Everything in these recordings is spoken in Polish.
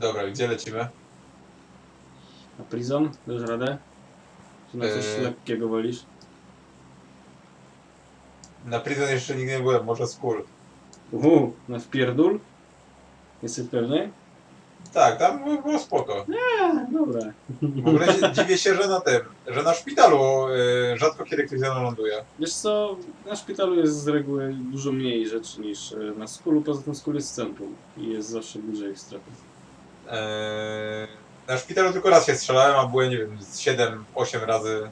Dobra, gdzie lecimy? A Prison? Dasz radę? Czy na coś Eee. lekkiego wolisz? Na Prison jeszcze nigdy nie byłem, może Skull. Uhu, na wpierdul? Jesteś pewny? Tak, tam było- było spoko. A, dobra. W ogóle się- dziwię się, że na tym, że na szpitalu y, rzadko kiedy ktoś ze mną ląduje. Wiesz co, na szpitalu jest z reguły dużo mniej rzeczy niż e, na skulu, poza tym skul jest w centrum i jest zawsze bliżej strefy. Eee, na szpitalu tylko raz się strzelałem, a byłem, nie wiem, z 7-8 razy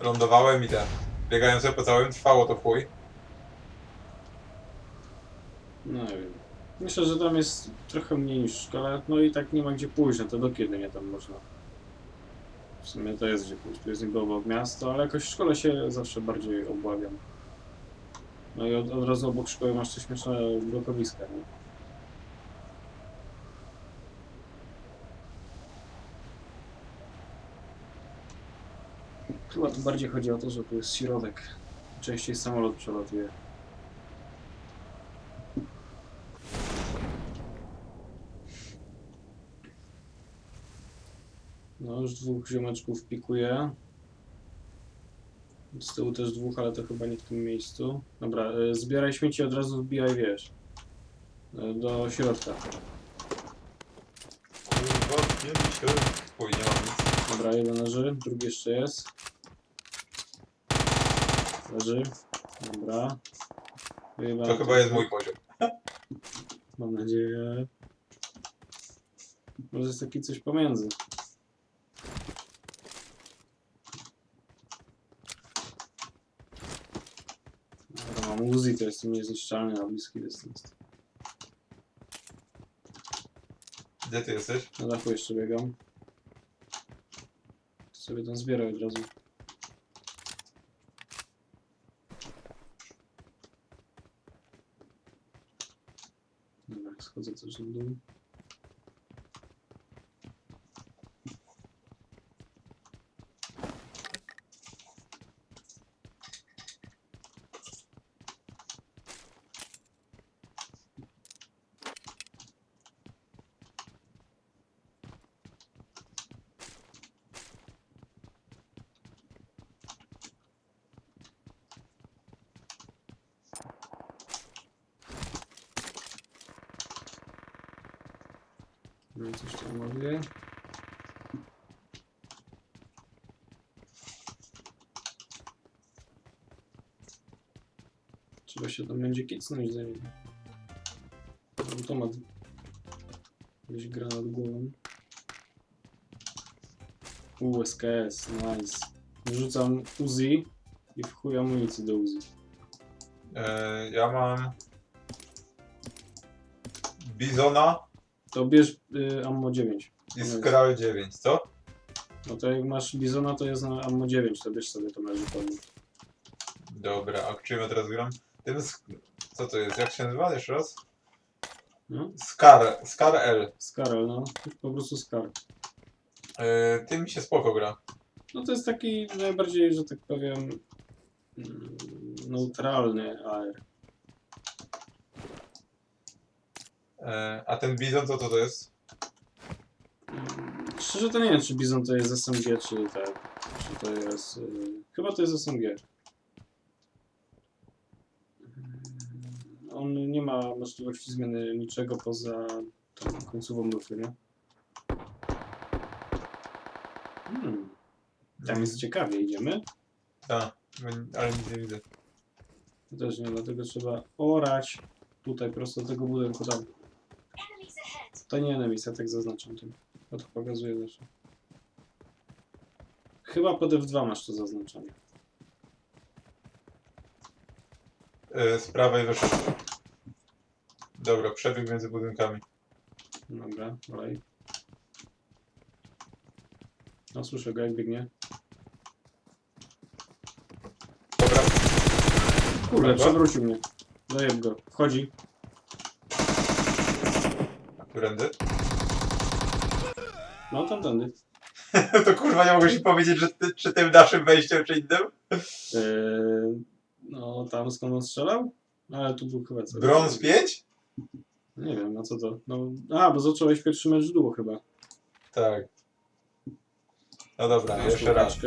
lądowałem i ten. Biegałem sobie po całym, trwało to chuj. No nie wiem. Myślę, że tam jest trochę mniej niż w szkole, no i tak nie ma gdzie pójść, no to do kiedy nie tam można. W sumie to jest gdzie pójść, tu jest niby obok miasto, ale jakoś w szkole się zawsze bardziej obławiam. No i od, od razu obok szkoły masz te śmieszne blokowiska, nie? Chyba tu bardziej chodzi o to, że tu jest środek. Częściej samolot przelatuje. No już dwóch ziomeczków pikuje. Z tyłu też dwóch, ale to chyba nie w tym miejscu. Dobra, y, zbieraj śmieci od razu wbijaj, wiesz. y, Do środka. Kurwa, nie się. Chuj, nie mam nic. Dobra, jeden leży, drugi jeszcze jest. Leży. Dobra. Wyjebałem To chyba jest mój poziom. Mam nadzieję. Może jest taki coś pomiędzy. Dobra, mam Uzi, to jestem niezniszczalny na bliski dystans. Gdzie ty jesteś? Na dachu jeszcze biegam. Sobie tam zbieraj od razu. Dobra, No i coś tam. Trzeba się tam będzie kicnąć za nim. Automat. Gdzieś gra nad głową. USKS, nice. Rzucam Uzi i w chuj amunicji do Uzi. Eee, ja mam... Bizona To bierz y, ammo 9. i Skral 9, co? No to jak masz Bizona, to jest na ammo 9, to bierz sobie to leży pełno. Dobra, a czym ja teraz gram? Tym sk- Co to jest? Jak się nazywa jeszcze raz? No? Scar, Scar L. Skarel, no. Po prostu Skar. Eee, tym mi się spoko gra. No to jest taki najbardziej, że tak powiem, mm, neutralny AR. Eee, a ten Bizon co to, to jest? Szczerze to nie wiem, czy Bizon to jest SMG, czy tak, czy to jest... y, Chyba to jest SMG. Mm, On nie ma możliwości zmiany niczego poza tą końcową lufy, nie? Hmm. Tam jest ciekawie, idziemy? Tak, ale nic nie widzę. Też nie, dlatego trzeba orać tutaj prosto do tego budynku tam. To nie enemies, ja tak zaznaczam tym. Ja to pokazuję zawsze. Chyba pod F2 masz to zaznaczone. Eee, z prawej wyszedł. Dobra, przebieg między budynkami. Dobra, dalej. No słyszę go jak biegnie. Dobra, Kurde, Dobra. przewrócił mnie. Dojeb go. Wchodzi. Którędy? No tamtędy. to kurwa nie mogłeś mi powiedzieć, że ty, czy tym naszym wejściem, czy innym? Eee, no tam skąd on strzelał? Ale tu był chyba co. Brąz 5? Nie wiem, na co to. No, a, bo zacząłeś pierwszy mecz długo chyba. Tak. No dobra, Masz jeszcze raz.